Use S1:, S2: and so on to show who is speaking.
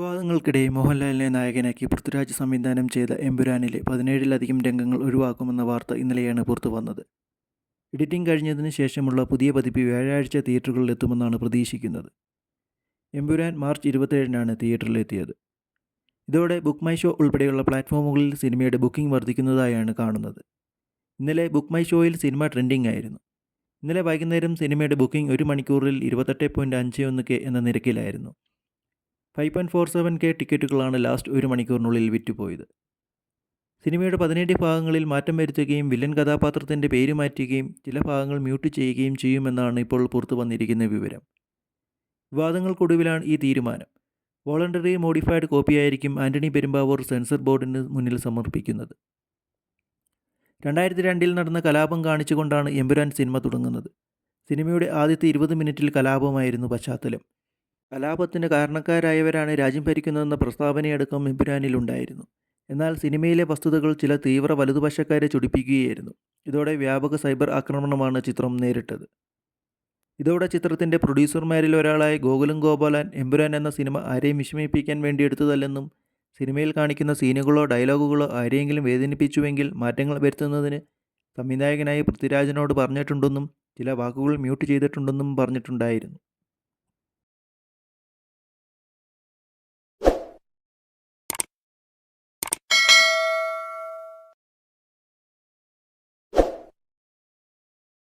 S1: വിവാദങ്ങൾക്കിടെ മോഹൻലാലിനെ നായകനാക്കി പൃഥ്വിരാജ് സംവിധാനം ചെയ്ത എമ്പുരാനിലെ പതിനേഴിലധികം രംഗങ്ങൾ ഒഴിവാക്കുമെന്ന വാർത്ത ഇന്നലെയാണ് പുറത്തു വന്നത്. എഡിറ്റിംഗ് കഴിഞ്ഞതിന് ശേഷമുള്ള പുതിയ പതിപ്പ് വ്യാഴാഴ്ച തിയേറ്ററുകളിൽ എത്തുമെന്നാണ് പ്രതീക്ഷിക്കുന്നത്. എമ്പുരാൻ മാർച്ച് ഇരുപത്തേഴിനാണ് തിയേറ്ററിലെത്തിയത് ഇതോടെ ബുക്ക് മൈ ഷോ ഉൾപ്പെടെയുള്ള പ്ലാറ്റ്ഫോമുകളിൽ സിനിമയുടെ ബുക്കിംഗ് വർദ്ധിക്കുന്നതായാണ് കാണുന്നത്. ഇന്നലെ ബുക്ക് മൈ ഷോയിൽ സിനിമ ട്രെൻഡിംഗ് ആയിരുന്നു. ഇന്നലെ വൈകുന്നേരം സിനിമയുടെ ബുക്കിംഗ് ഒരു മണിക്കൂറിൽ ഇരുപത്തെട്ട് പോയിന്റ് അഞ്ച് ഒന്ന് കെ എന്ന നിരക്കിലായിരുന്നു. Five point four seven K ടിക്കറ്റുകളാണ് last ഒരു മണിക്കൂറിനുള്ളിൽ വിറ്റുപോയത്. സിനിമയുടെ പതിനേഴ് ഭാഗങ്ങളിൽ മാറ്റം വരുത്തുകയും വില്ലൻ കഥാപാത്രത്തിന്റെ പേര് മാറ്റുകയും ചില ഭാഗങ്ങൾ മ്യൂട്ട് ചെയ്യുകയും ചെയ്യുമെന്നാണ് ഇപ്പോൾ പുറത്തു വന്നിരിക്കുന്ന വിവരം. വിവാദങ്ങൾക്കൊടുവിലാണ് ഈ തീരുമാനം. വോളണ്ടറി മോഡിഫൈഡ് കോപ്പിയായിരിക്കും ആന്റണി പെരുമ്പാവൂർ സെൻസർ ബോർഡിന് മുന്നിൽ സമർപ്പിക്കുന്നത്. രണ്ടായിരത്തി രണ്ടിൽ നടന്ന കലാപം കാണിച്ചുകൊണ്ടാണ് എമ്പുരാൻ സിനിമ തുടങ്ങുന്നത്. സിനിമയുടെ ആദ്യത്തെ ഇരുപത് മിനിറ്റിൽ കലാപമായിരുന്നു പശ്ചാത്തലം. കലാപത്തിന് കാരണക്കാരായവരാണ് രാജ്യം ഭരിക്കുന്നതെന്ന പ്രസ്താവനയടക്കം എമ്പുരാനിലുണ്ടായിരുന്നു എന്നാൽ സിനിമയിലെ വസ്തുതകൾ ചില തീവ്ര വലതുപക്ഷക്കാരെ ചൊടിപ്പിക്കുകയായിരുന്നു. ഇതോടെ വ്യാപക സൈബർ ആക്രമണമാണ് ചിത്രം നേരിട്ടത്. ഇതോടെ ചിത്രത്തിന്റെ പ്രൊഡ്യൂസർമാരിൽ ഒരാളായ ഗോകുലം ഗോപാലൻ എമ്പുരാൻ എന്ന സിനിമ ആരെയും വിഷമിപ്പിക്കാൻ വേണ്ടി എടുത്തതല്ലെന്നും സിനിമയിൽ കാണിക്കുന്ന സീനുകളോ ഡയലോഗുകളോ ആരെയെങ്കിലും വേദനിപ്പിച്ചുവെങ്കിൽ മാറ്റങ്ങൾ വരുത്തുന്നതിന് സംവിധായകനായി പൃഥ്വിരാജനോട് പറഞ്ഞിട്ടുണ്ടെന്നും ചില വാക്കുകൾ മ്യൂട്ട് ചെയ്തിട്ടുണ്ടെന്നും പറഞ്ഞിട്ടുണ്ടായിരുന്നു.